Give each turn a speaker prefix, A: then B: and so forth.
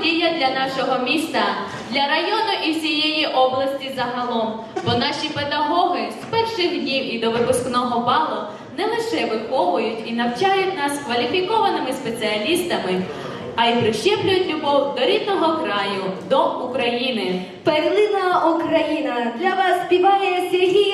A: подія для нашого міста, для району і всієї області загалом. Бо наші педагоги з перших днів і до випускного балу не лише виховують і навчають нас кваліфікованими спеціалістами, а й прищеплюють любов до рідного краю, до України.
B: Перлина Україна для вас співає Сергій